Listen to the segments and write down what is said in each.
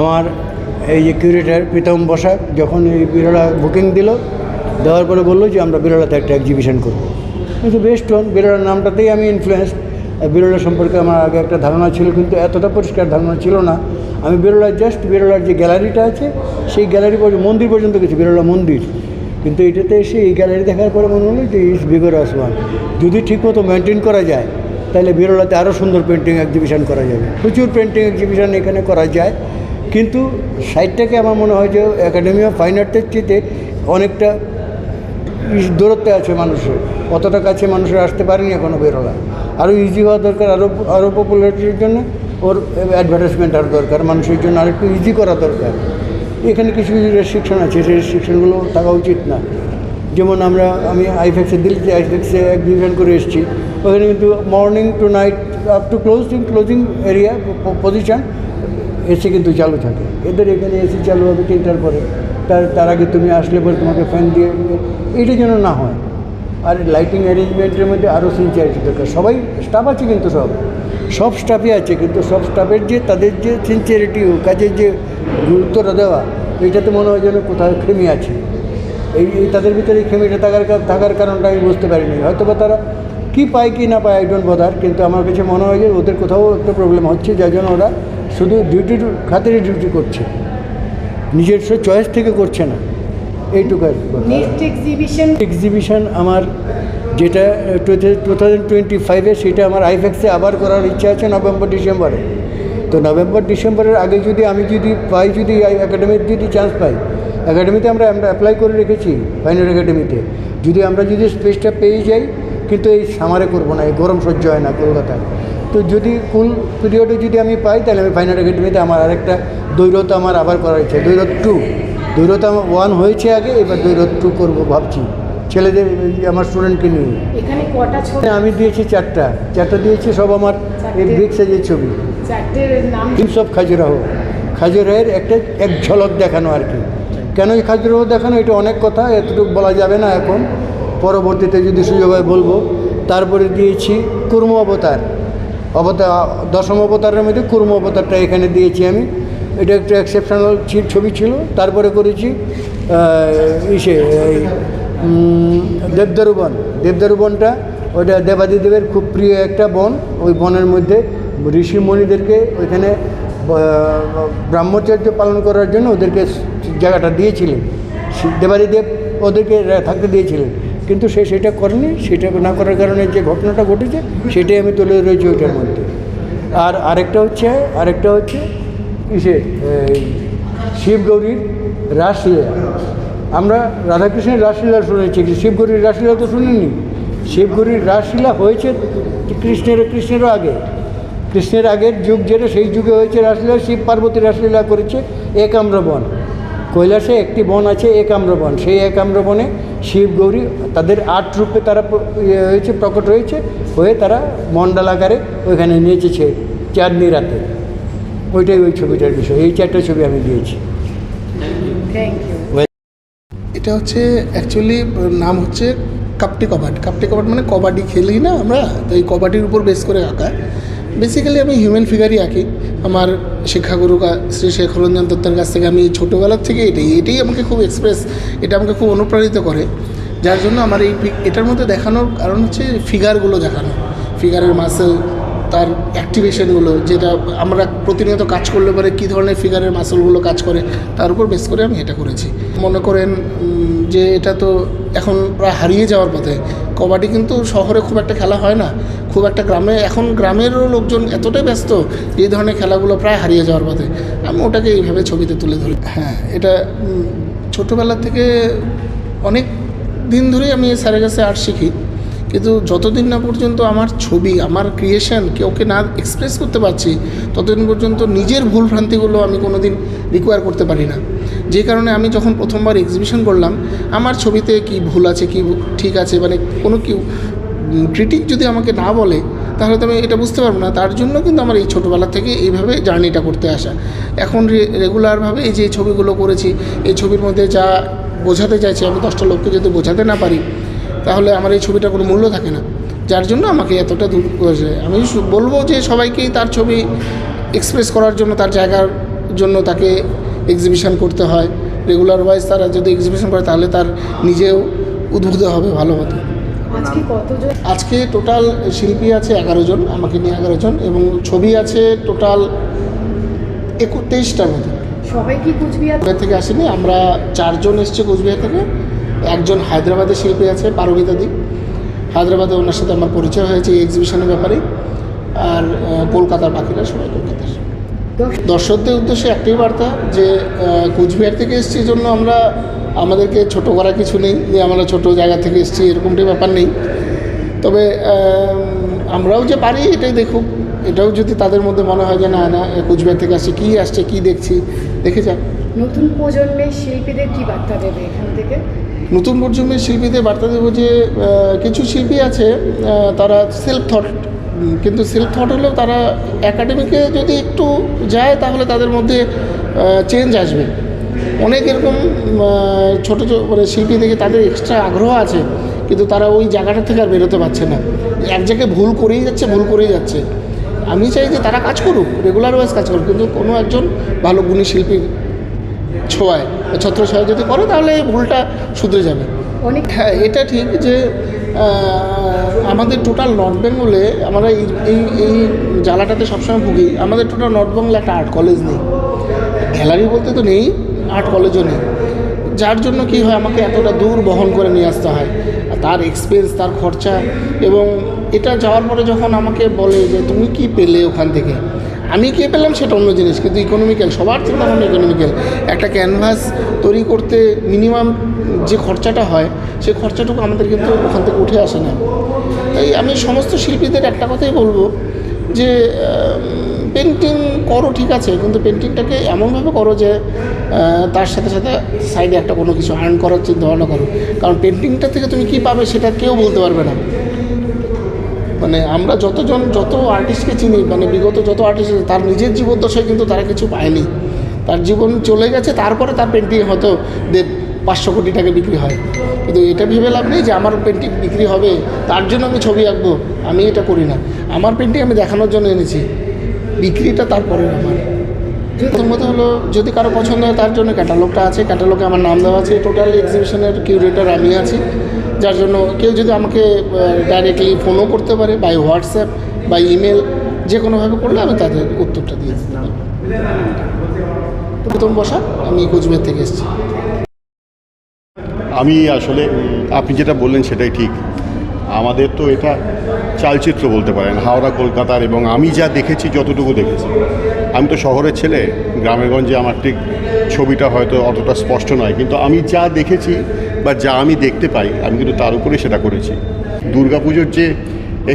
আমার এই যে কিউরেটার প্রীতম বসাক যখন এই বিরলা বুকিং দিল, দেওয়ার পরে বলল যে আমরা বিরলাতে একটা এক্সিবিশন করব। কিন্তু বেস্ট হন বিরলার নামটাতেই আমি ইনফ্লুয়েন্স বিরলা সম্পর্কে আমার আগে একটা ধারণা ছিল, কিন্তু এতটা পরিষ্কার ধারণা ছিল না। আমি বিরলার জাস্ট বিরলার যে গ্যালারিটা আছে, সেই গ্যালারি পর্যন্ত, মন্দির পর্যন্ত গেছি, বিরলা মন্দির। কিন্তু এটাতে এসে এই গ্যালারি দেখার পরে মনে হলো যে ইস বিগর আসওয়ান যদি ঠিকমতো মেনটেন করা যায়, তাহলে বিরলাতে আরও সুন্দর পেন্টিং এক্সিবিশন করা যাবে। প্রচুর পেন্টিং এক্সিবিশন এখানে করা যায়। কিন্তু সাইডটাকে আমার মনে হয় যে একাডেমি অফ ফাইন আর্টের চেয়ে অনেকটা দূরত্বে আছে মানুষের। অতটা কাছে মানুষের আসতে পারেনি এখনও বেরোলা আরও ইজি হওয়া দরকার আরও আরও পপুলারিটির জন্য ওর অ্যাডভার্টাইজমেন্ট আরও দরকার, মানুষের জন্য আরেকটু ইজি করা দরকার। এখানে কিছু কিছু রেস্ট্রিকশন আছে, সেই রেস্ট্রিকশনগুলো থাকা উচিত না। যেমন আমরা, আমি আইফেক্সে দিল্লিতে আইফেক্সে এক্সিবিশন করে এসেছি। ওখানে কিন্তু morning to night up to closing closing area position AC কিন্তু চালু থাকে। এদের এখানে এসি চালু হবে তিনটার পরে। তার তার আগে তুমি আসলে পরে তোমাকে ফ্যান দিয়ে এইটা যেন না হয়। আর লাইটিং অ্যারেঞ্জমেন্টের মধ্যে আরও সিনসিয়ারিটি দরকার। সবাই স্টাফ আছে কিন্তু সব। সব স্টাফই আছে, কিন্তু সব স্টাফের যে, তাদের যে সিনসিয়ারিটি কাজের যে গুরুত্বটা দেওয়া এইটাতে মনে হয় যেন কোথাও খেমি আছে। এই তাদের ভিতরে এই খেমিটা থাকার থাকার কারণটা আমি বুঝতে পারিনি। হয়তো বা তারা কী পায় কি না পায় আই ডোন্ট বদার কিন্তু আমার কাছে মনে হয় যে ওদের কোথাও একটা প্রবলেম হচ্ছে, যার জন্য ওরা শুধু ডিউটির খাতিরে ডিউটি করছে। নিজস্ব চয়েস থেকে করছে না। এইটুকু এক্সিবিশন এক্সিবিশন আমার যেটা টু থাউজেন্ড টোয়েন্টি ফাইভে সেটা আমার আইফেক্সে আবার করার ইচ্ছা আছে নভেম্বর ডিসেম্বরে। তো নভেম্বর ডিসেম্বরের আগে যদি আমি যদি পাই যদি একাডেমির যদি চান্স পাই একাডেমিতে আমরা আমরা অ্যাপ্লাই করে রেখেছি ফাইনাল একাডেমিতে যদি আমরা যদি স্পেসটা পেয়ে যাই কিন্তু এই সামারে করব না এই গরম সহ্য হয় না কলকাতায়। তো যদি কুল পিরিয়ডে যদি আমি পাই তাহলে আমি ফাইনাল একাডেমিতে আমার আরেকটা দৈরত আমার আবার করার ইচ্ছা। দৈরত টু দৈরত আমার ওয়ান হয়েছে আগে এবার দৈরত টু করব ভাবছি। ছেলেদের আমার স্টুডেন্টকে নিয়ে। এখানে কটা ছবি? আমি দিয়েছি চারটা। চারটা দিয়েছি সব আমার এই? বিগ সাইজের ছবি। অফ খাজুরাহ। খাজুরাহের একটা এক ঝলক দেখানো আর কি। কেন এই খাজুরাহ দেখানো? এটা অনেক কথা, এতটুকু বলা যাবে না এখন। পরবর্তীতে যদি সুযোগ হয় বলব। তারপরে দিয়েছি কুর্ম অবতার। অবতার দশম অবতারের মধ্যে কুর্ম অবতারটা এখানে দিয়েছি আমি। এটা একটা এক্সেপশনাল ছবি ছিল। তারপরে করেছি ইসে দেবদারু বন দেবদারু বনটা ওটা দেবাদিদেবের খুব প্রিয় একটা বন। ওই বনের মধ্যে ঋষি মুনিদেরকে ওইখানে ব্রহ্মচর্য পালন করার জন্য ওদেরকে জায়গাটা দিয়েছিলেন। দেবাদিদেব ওদেরকে থাকতে দিয়েছিলেন। কিন্তু সে সেটা করেনি সেটা না করার কারণে যে ঘটনাটা ঘটেছে সেটাই আমি তুলে রয়েছি ওইটার মধ্যে। আর আরেকটা হচ্ছে আরেকটা হচ্ছে এই, শিবগৌরীর রাসলীলা। আমরা রাধাকৃষ্ণের রাসলীলা শুনেছি শিবগৌরীর রাসলীলা তো শুনিনি। শিবগৌরীর রাসলীলা হয়েছে কৃষ্ণের কৃষ্ণেরও আগে। কৃষ্ণের আগের যুগ যেটা সেই যুগে হয়েছে রাসলীলা শিব পার্বতী রাসলীলা করেছে একাম্র বন কৈলাসে একটি বন আছে একাম্র বন সেই একাম্র বনে শিব গৌরী তাদের আট রূপে তারা ইয়ে হয়েছে প্রকট হয়েছে হয়ে তারা মণ্ডল আকারে ওইখানে নেচেছে চাঁদনি রাতে। ওইটাই ওই ছবিটার বিষয়। এই চারটা ছবি আমি দিয়েছি। এটা হচ্ছে অ্যাকচুয়ালি নাম হচ্ছে কাপটি কবাড। কাপটি কবাড মানে কবাডি খেলি না আমরা? তো এই কবাডির উপর বেস করে আঁকা। বেসিক্যালি আমি হিউম্যান ফিগারই আঁকি। আমার শিক্ষাগুরু শ্রী শেখরঞ্জন দত্তের কাছ থেকে আমি ছোটোবেলার থেকে এটাই এটাই আমাকে খুব এক্সপ্রেস এটা আমাকে খুব অনুপ্রাণিত করে। যার জন্য আমার এই এটার মধ্যে দেখানোর কারণ হচ্ছে ফিগারগুলো দেখানো। ফিগারের মাসেল তার অ্যাক্টিভেশনগুলো যেটা আমরা প্রতিনিয়ত কাজ করলে পরে কী ধরনের ফিগারের মাসলগুলো কাজ করে, তার উপর বেস করে আমি এটা করেছি। মনে করেন যে এটা তো এখন প্রায় হারিয়ে যাওয়ার পথে। কবাডি কিন্তু শহরে খুব একটা খেলা হয় না। খুব একটা গ্রামে, এখন গ্রামেরও লোকজন এতটাই ব্যস্ত এই ধরনের খেলাগুলো প্রায় হারিয়ে যাওয়ার পথে। আমি ওটাকে এইভাবে ছবিতে তুলে ধরি। হ্যাঁ এটা ছোটোবেলা থেকে অনেক দিন ধরেই আমি স্যারের কাছে আর্ট শিখি। কিন্তু যতদিন না পর্যন্ত আমার ছবি, আমার ক্রিয়েশন কেউকে না এক্সপ্রেস করতে পারছি, ততদিন পর্যন্ত নিজের ভুল ভ্রান্তিগুলো আমি কোনো দিন রিকোয়ার করতে পারি না। যে কারণে আমি যখন প্রথমবার এক্সিবিশন করলাম, আমার ছবিতে কি ভুল আছে, কি ঠিক আছে মানে কোনো কেউ ক্রিটিক যদি আমাকে না বলে, তাহলে তো আমি এটা বুঝতে পারব না। তার জন্য কিন্তু আমার এই ছোটোবেলা থেকে এইভাবে জার্নিটা করতে আসা। এখন রেগুলারভাবে এই যে ছবিগুলো করেছি, এই ছবির মধ্যে যা বোঝাতে চাইছি, আমি দশটা লোককে যদি বোঝাতে না পারি তাহলে আমার এই ছবিটার কোনো মূল্য থাকে না। যার জন্য আমাকে এতটা দূর করেছে। আমি বলব যে সবাইকেই তার ছবি এক্সপ্রেস করার জন্য তার জায়গার জন্য তাকে এক্সিবিশন করতে হয়। রেগুলার ওয়াইজ তারা যদি এক্সিবিশন করে তাহলে তার নিজেও উদ্বুদ্ধ হবে ভালো মতো। আজকে আজকে টোটাল শিল্পী আছে এগারো জন আমাকে নিয়ে এগারো জন এবং ছবি আছে টোটাল একু তেইশটার মতো। সবাই কি কোচবিহার থেকে আসেনি আমরা চারজন এসছে কোচবিহার থেকে। একজন হায়দ্রাবাদের শিল্পী আছে, পারবিতা দি হায়দ্রাবাদে ওনার সাথে আমার পরিচয় হয়েছে এই এক্সিবিশনের ব্যাপারে আর কলকাতার বাকিরা সবাই কলকাতার। দর্শকদের উদ্দেশ্যে একটাই বার্তা যে কুচবিহার থেকে এসছি জন্য আমরা, আমাদেরকে ছোট করা কিছু নেই, যে আমরা ছোট জায়গা থেকে এসছি এরকমটি ব্যাপার নেই। তবে আমরাও যে পারি এটাই দেখুক। এটাও যদি তাদের মধ্যে মনে হয় যে না না কোচবিহার থেকে আসছে, কী আসছে, কী দেখছি, দেখে যাক। নতুন প্রজন্মের শিল্পীদের কী বার্তা দেবে এখান থেকে? নতুন প্রজন্মের শিল্পীদের বার্তা দেবো যে কিছু শিল্পী আছে তারা সেলফ থট কিন্তু সেলফ থট হলেও তারা একাডেমিকে যদি একটু যায়, তাহলে তাদের মধ্যে চেঞ্জ আসবে। অনেক এরকম ছোটো মানে শিল্পী দেখে তাদের এক্সট্রা আগ্রহ আছে, কিন্তু তারা ওই জায়গাটা থেকে আর বেরোতে পারছে না। এক জায়গায় ভুল করেই যাচ্ছে, ভুল করেই যাচ্ছে। আমি চাই যে তারা কাজ করুক রেগুলার ওয়াইজ কাজ করুক, কিন্তু কোনো একজন ভালো গুণী শিল্পীর ছোঁয়ায়। ছত্র ছয় যদি করে তাহলে এই ভুলটা শুধরে যাবে। অনেক হ্যাঁ এটা ঠিক যে আমাদের টোটাল নর্থ বেঙ্গলে আমরা এই এই এই জ্বালাটাতে সবসময় ভুগি। আমাদের টোটাল নর্থ বেঙ্গলে একটা আর্ট কলেজ নেই। গ্যালারি বলতে তো নেই আর্ট কলেজও নেই। যার জন্য কি হয় আমাকে এতটা দূর বহন করে নিয়ে আসতে হয়। তার এক্সপেন্স তার খরচা এবং এটা যাওয়ার পরে যখন আমাকে বলে যে তুমি কি পেলে ওখান থেকে? আমি কে পেলাম সেটা অন্য জিনিস, কিন্তু ইকোনমিক্যাল সবার চিন্তা ভাবনা ইকোনমিক্যাল একটা ক্যানভাস তৈরি করতে মিনিমাম যে খরচাটা হয় সেই খরচাটুকু আমাদের কিন্তু ওখান থেকে উঠে আসে না। তাই আমি সমস্ত শিল্পীদের একটা কথাই বলব যে পেন্টিং করো ঠিক আছে, কিন্তু পেন্টিংটাকে এমনভাবে করো যে তার সাথে সাথে সাইডে একটা কোনো কিছু আর্ন করার চিন্তা ভাবনা করো। কারণ পেন্টিংটা থেকে তুমি কী পাবে সেটা কেউ বলতে পারবে না। মানে আমরা যতজন, যত আর্টিস্টকে চিনি মানে বিগত যত আর্টিস্ট তার নিজের জীবদ্দশায় কিন্তু তারা কিছু পায়নি। তার জীবন চলে গেছে, তারপরে তার পেন্টিং হয়তো দেড় পাঁচশো কোটি টাকা বিক্রি হয়। কিন্তু এটা ভেবে লাভ নেই যে আমার পেন্টিং বিক্রি হবে, তার জন্য আমি ছবি আঁকবো, আমি এটা করি না। আমার পেন্টিং আমি দেখানোর জন্য এনেছি, বিক্রিটা তারপরে আমার। প্রথমত হলো, যদি কারও পছন্দ হয় তার জন্য ক্যাটালগটা আছে ক্যাটালগে আমার নাম দেওয়া আছে টোটাল এক্সিবিশনের কিউরেটর আমি আছি। যার জন্য কেউ যদি আমাকে ডাইরেক্টলি ফোনও করতে পারে বাই হোয়াটসঅ্যাপ বা ইমেল যে কোনোভাবে করলে আমি তাদের উত্তরটা দিয়ে দিতে প্রথম বসা, আমি কোচবিহার থেকে এসেছি। আমি আসলে, আপনি যেটা বললেন সেটাই ঠিক। আমাদের তো এটা চালচিত্র বলতে পারেন, হাওড়া, কলকাতার, এবং আমি যা দেখেছি, যতটুকু দেখেছি। আমি তো শহরের ছেলে, গ্রামেগঞ্জে আমার ঠিক ছবিটা হয়তো অতটা স্পষ্ট নয়, কিন্তু আমি যা দেখেছি বা যা আমি দেখতে পাই, আমি কিন্তু তার উপরে সেটা করেছি। দুর্গাপুজোর যে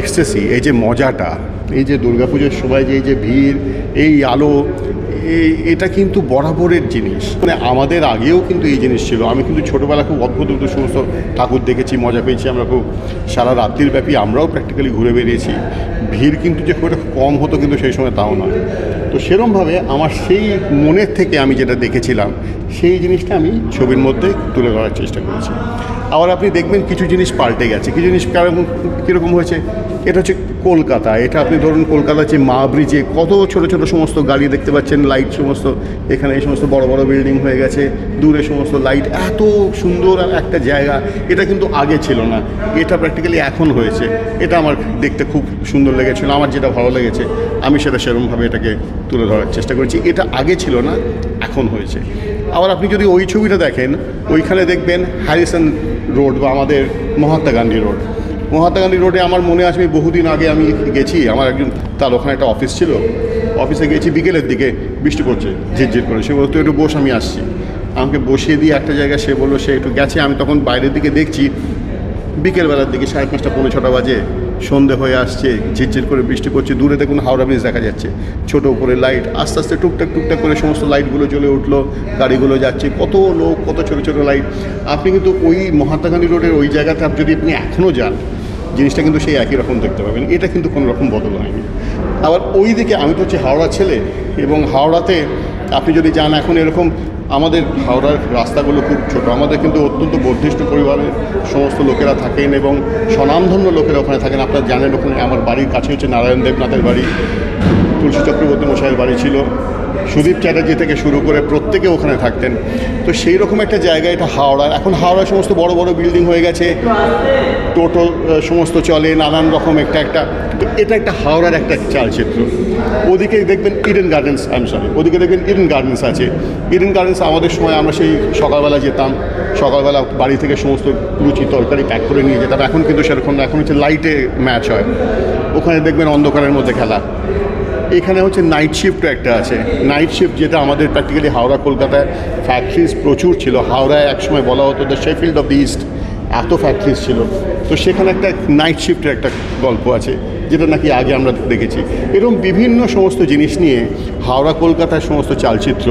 এক্সটেসি এই যে মজাটা, এই যে দুর্গাপুজোর সময় যে, এই যে ভিড়, এই আলো এটা কিন্তু বরাবরের জিনিস। মানে আমাদের আগেও কিন্তু এই জিনিস ছিল। আমি কিন্তু ছোটোবেলা খুব অদ্ভুত অদ্ভুত সমস্ত ঠাকুর দেখেছি, মজা পেয়েছি, আমরা খুব সারা রাত্রির ব্যাপী আমরাও প্র্যাকটিক্যালি ঘুরে বেরিয়েছি ভিড় কিন্তু যে খুব কম হতো কিন্তু সেই সময় তাও নয়। তো সেরমভাবে আমার সেই মনের থেকে আমি যেটা দেখেছিলাম, সেই জিনিসটা আমি ছবির মধ্যে তুলে ধরার চেষ্টা করেছি। আবার আপনি দেখবেন কিছু জিনিস পাল্টে গেছে, কিছু জিনিস কেরকম কীরকম হয়েছে? এটা হচ্ছে কলকাতা। এটা আপনি ধরুন কলকাতার যে মা ব্রিজে কত ছোট ছোট সমস্ত গাড়ি দেখতে পাচ্ছেন লাইট সমস্ত, এখানে এই সমস্ত বড় বড় বিল্ডিং হয়ে গেছে, দূরে সমস্ত লাইট এত সুন্দর একটা জায়গা। এটা কিন্তু আগে ছিল না, এটা প্র্যাকটিক্যালি এখন হয়েছে। এটা আমার দেখতে খুব সুন্দর লেগেছিল, আমার যেটা ভালো লেগেছে, আমি সেটা সেরকমভাবে এটাকে তুলে ধরার চেষ্টা করেছি। এটা আগে ছিল না, এখন হয়েছে। আবার আপনি যদি ওই ছবিটা দেখেন, ওইখানে দেখবেন হ্যারিসন রোড বা আমাদের মহাত্মা গান্ধী রোড মহাত্মা গান্ধী রোডে আমার মনে আছে, আমি বহুদিন আগে আমি গেছি, আমার একজন, তার ওখানে একটা অফিস ছিল। অফিসে গেছি, বিকেলের দিকে বৃষ্টি পড়ছে, ঝিরঝির করে। সে বলতো, একটু বস, আমি আসছি। আমাকে বসিয়ে দিয়ে একটা জায়গায় সে বলল, সে একটু গেছে। আমি তখন বাইরের দিকে দেখছি, বিকেলবেলার দিকে সাড়ে পাঁচটা, পৌনে ছটা বাজে, সন্ধে হয়ে আসছে, ঝিরঝির করে বৃষ্টি পড়ছে। দূরে দেখুন হাওড়া ব্রিজ দেখা যাচ্ছে, ছোট উপরে লাইট, আস্তে আস্তে টুকটাক টুকটাক করে সমস্ত লাইটগুলো জ্বলে উঠল, গাড়িগুলো যাচ্ছে, কত লোক, কত ছোট ছোট লাইট। আপনি কিন্তু ওই মহাত্মা গান্ধী রোডের ওই জায়গাতে, আপনি যদি আপনি এখনও যান জিনিসটা কিন্তু সেই একই রকম দেখতে পাবেন। এটা কিন্তু কোনো রকম বদল হয়নি। আবার ওই দিকে আমি তো হচ্ছে হাওড়া ছেলে এবং হাওড়াতে আপনি যদি যান, এখন এরকম আমাদের হাওড়ার রাস্তাগুলো খুব ছোট। আমাদের কিন্তু অত্যন্ত বর্ধিষ্ঠ পরিবারের সমস্ত লোকেরা থাকেন এবং স্বনামধন্য লোকেরা ওখানে থাকেন। আপনারা জানেন ওখানে আমার বাড়ির কাছে হচ্ছে নারায়ণ দেবনাথের বাড়ি। তুলসী চক্রবর্তী মশাইয়ের বাড়ি ছিল। সুদীপ চ্যাটার্জি থেকে শুরু করে প্রত্যেকে ওখানে থাকতেন। তো সেই রকম একটা জায়গা এটা হাওড়া এখন হাওড়ার সমস্ত বড় বড় বিল্ডিং হয়ে গেছে। টোটো সমস্ত চলে, নানান রকম একটা একটা, তো এটা একটা হাওড়ার একটা চালচিত্র। ওদিকে দেখবেন ইডেন গার্ডেন্স আই সরি ওদিকে দেখবেন ইডেন গার্ডেন্স আছে। ইডেন গার্ডেন্স আমাদের সময় আমরা সেই সকালবেলা যেতাম। সকালবেলা বাড়ি থেকে সমস্ত লুচি, তরকারি প্যাক করে নিয়ে যেতাম। এখন কিন্তু সেরকম না, এখন হচ্ছে লাইটে ম্যাচ হয়। ওখানে দেখবেন অন্ধকারের মধ্যে খেলা। এখানে হচ্ছে নাইট শিফট একটা আছে। নাইট শিফট যেটা আমাদের প্র্যাকটিক্যালি হাওড়া, কলকাতায় ফ্যাক্টরিজ প্রচুর ছিল। হাওড়ায় একসময় বলা হতো the Sheffield of the East এত ফ্যাক্টরিজ ছিল। তো সেখানে একটা নাইট শিফটের একটা গল্প আছে, যেটা নাকি আগে আমরা দেখেছি। এরকম বিভিন্ন সমস্ত জিনিস নিয়ে হাওড়া কলকাতার সমস্ত চালচিত্র,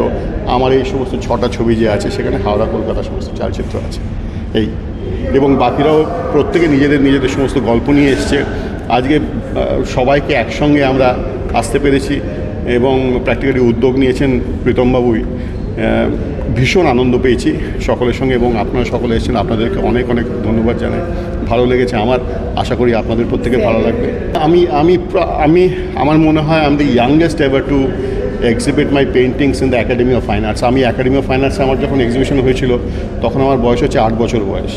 আমার এই সমস্ত ছটা ছবি যে আছে, সেখানে হাওড়া কলকাতার সমস্ত চালচিত্র আছে। এই। এবং বাকিরাও প্রত্যেকে নিজেদের নিজেদের সমস্ত গল্প নিয়ে এসছে। আজকে সবাইকে একসঙ্গে আমরা আসতে পেরেছি এবং প্র্যাকটিক্যালি উদ্যোগ নিয়েছেন প্রীতমবাবুই। ভীষণ আনন্দ পেয়েছি সকলের সঙ্গে এবং আপনারা সকলে এসেছেন। আপনাদেরকে অনেক অনেক ধন্যবাদ জানাই। ভালো লেগেছে আমার। আশা করি আপনাদের প্রত্যেকে ভালো লাগবে। আমি আমি আমি আমার মনে হয় আমি the youngest ever to exhibit my paintings in the academy of fine arts আমি একাডেমি অফ ফাইন আর্টসে আমার যখন এক্সিবিশন হয়েছিল তখন আমার বয়স হচ্ছে আট বছর বয়স।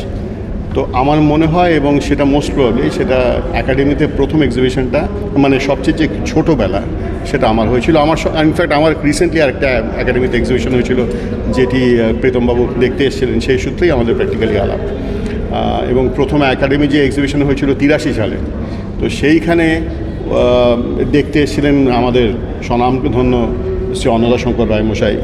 তো আমার মনে হয় এবং সেটা মোস্ট প্রবলি সেটা একাডেমিতে প্রথম এক্সিবিশনটা মানে সবচেয়ে যে ছোটোবেলা সেটা আমার হয়েছিল। আমার ইনফ্যাক্ট আমার রিসেন্টলি আরেকটা একাডেমিতে এক্সিবিশন হয়েছিল, যেটি প্রীতমবাবু দেখতে এসেছিলেন, সেই সূত্রেই আমাদের প্র্যাকটিক্যালি আলাপ। এবং প্রথম একাডেমি যে এক্সিবিশন হয়েছিল তিরাশি সালে, তো সেইখানে দেখতে এসেছিলেন আমাদের স্বনামধন্য শ্রী অন্নদা শঙ্কর রায় মশাই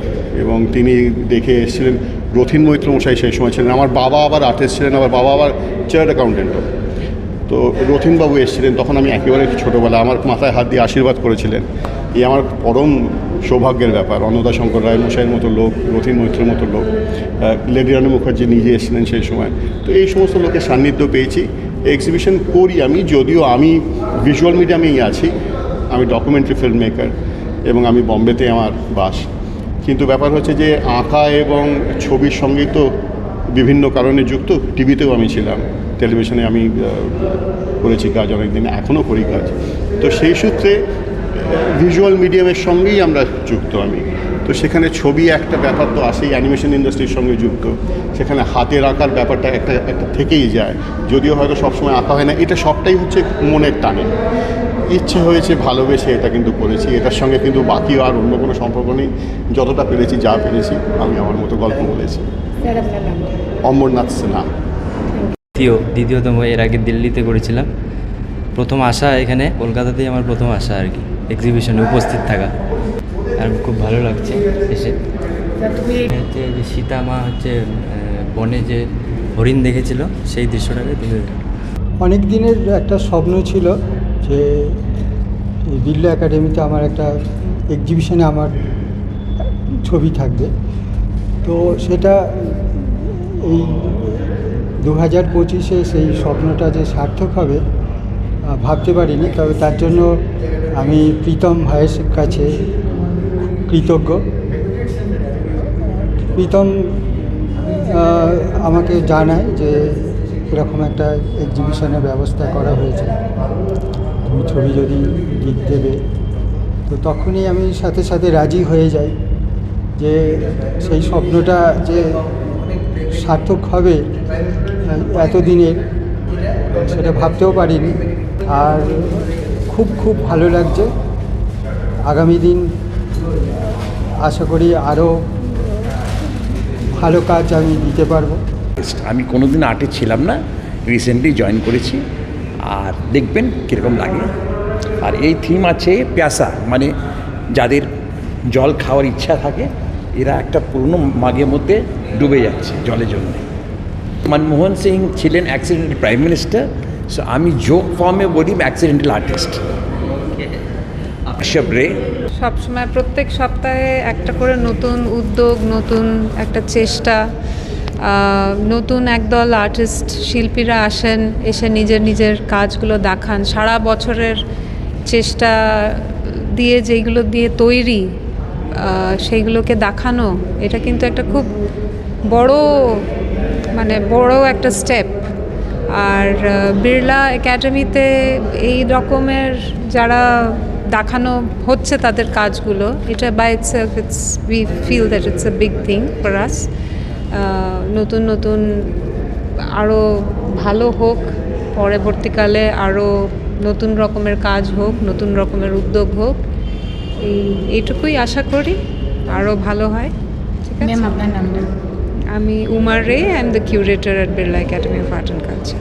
এবং তিনি দেখে এসেছিলেন রথিন মৈত্র মশাই সেই সময় ছিলেন। আমার বাবা আবার আর্টিস্ট ছিলেন, আমার বাবা আবার চার্ট অ্যাকাউন্টেন্টও তো রথিনবাবু এসেছিলেন, তখন আমি একেবারে ছোটোবেলা আমার মাথায় হাত দিয়ে আশীর্বাদ করেছিলেন। এই আমার পরম সৌভাগ্যের ব্যাপার, অন্নদা শঙ্কর রায় মশাইয়ের মতো লোক, রথিন মৈত্রের মতো লোক লেডি রানু মুখার্জি নিজে এসেছিলেন সেই সময়। তো এই সমস্ত লোকের সান্নিধ্য পেয়েছি। এক্সিবিশন করি আমি, যদিও আমি ভিজুয়াল মিডিয়ামেই আছি। আমি ডকুমেন্টারি ফিল্ম মেকার এবং আমি বম্বেতে আমার বাস। কিন্তু ব্যাপার হচ্ছে যে আঁকা এবং ছবির সঙ্গে তো বিভিন্ন কারণে যুক্ত। টিভিতেও আমি ছিলাম, টেলিভিশনে আমি করেছি কাজ, অনেকদিন এখনও করি কাজ। তো সেই সূত্রে ভিজুয়াল মিডিয়ামের সঙ্গেই আমরা যুক্ত আমি। তো সেখানে ছবি একটা ব্যাপার তো আসেই অ্যানিমেশন ইন্ডাস্ট্রির সঙ্গে যুক্ত। সেখানে হাতের আঁকার ব্যাপারটা একটা একটা থেকেই যায়। যদিও হয়তো সবসময় আঁকা হয় না, এটা সবটাই হচ্ছে মনের টানে। ইচ্ছে হয়েছে ভালোবেসে এটা কিন্তু করেছি। এটার সঙ্গে কিন্তু বাকি আর অন্য কোনো সম্পর্ক নেই। যতটা পেরেছি যা পেরেছি আমি আমার মতো গল্প বলেছি। অমরনাথ সিনহা। দ্বিতীয় দ্বিতীয়তম এর আগে দিল্লিতে করেছিলাম। প্রথম আসা এখানে কলকাতাতেই আমার প্রথম আসা আর কি। এক্সিবিশনে উপস্থিত থাকা। আর খুব ভালো লাগছে এসে। হচ্ছে যে সীতা মা হচ্ছে বনে যে হরিণ দেখেছিল সেই দৃশ্যটাকে তুলে অনেক দিনের একটা স্বপ্ন ছিল যে বিড়লা একাডেমিতে আমার একটা এক্সিবিশনে আমার ছবি থাকবে। তো সেটা এই দু হাজার পঁচিশে সেই স্বপ্নটা যে সার্থক হবে ভাবতে পারিনি। তবে তার জন্য আমি প্রীতম ভাইয়ের কাছে কৃতজ্ঞ। প্রীতম আমাকে জানায় যে এরকম একটা এক্সিবিশনের ব্যবস্থা করা হয়েছে। তুমি ছবি যদি গিক দেবে, তো তখনই আমি সাথে সাথে রাজি হয়ে যাই যে সেই স্বপ্নটা যে সার্থক হবে, এতদিনের, সেটা ভাবতেও পারিনি। আর খুব খুব ভালো লাগছে। আগামী দিন আশা করি আরও ভালো কাজ আমি দিতে পারব। আমি কোনোদিন আর্টে ছিলাম না রিসেন্টলি জয়েন করেছি। আর দেখবেন কীরকম লাগে। আর এই থিম আছে প্যাসা মানে যাদের জল খাওয়ার ইচ্ছা থাকে, এরা একটা পুরনো মাগের মধ্যে ডুবে যাচ্ছে জলের জন্য। মনমোহন সিং ছিলেন অ্যাক্সিডেন্টাল প্রাইম মিনিস্টার সো আমি যোগ ফর্মে বলি অ্যাক্সিডেন্টাল আর্টিস্ট রে। সবসময় প্রত্যেক সপ্তাহে একটা করে নতুন উদ্যোগ, নতুন একটা চেষ্টা নতুন একদল আর্টিস্ট শিল্পীরা আসেন, এসে নিজের নিজের কাজগুলো দেখান। সারা বছরের চেষ্টা দিয়ে যেগুলো দিয়ে তৈরি সেইগুলোকে দেখানো, এটা কিন্তু একটা খুব বড় মানে বড় একটা স্টেপ আর বিড়লা একাডেমিতে এই রকমের যারা দেখানো হচ্ছে তাদের কাজগুলো, এটা by itself it's we feel that it's a big thing for us নতুন নতুন আরও ভালো হোক পরবর্তীকালে আরও নতুন রকমের কাজ হোক নতুন রকমের উদ্যোগ হোক এই এইটুকুই আশা করি আরও ভালো হয় ঠিক আছে? আমি Umar Ray I am the curator at Birla academy of art and culture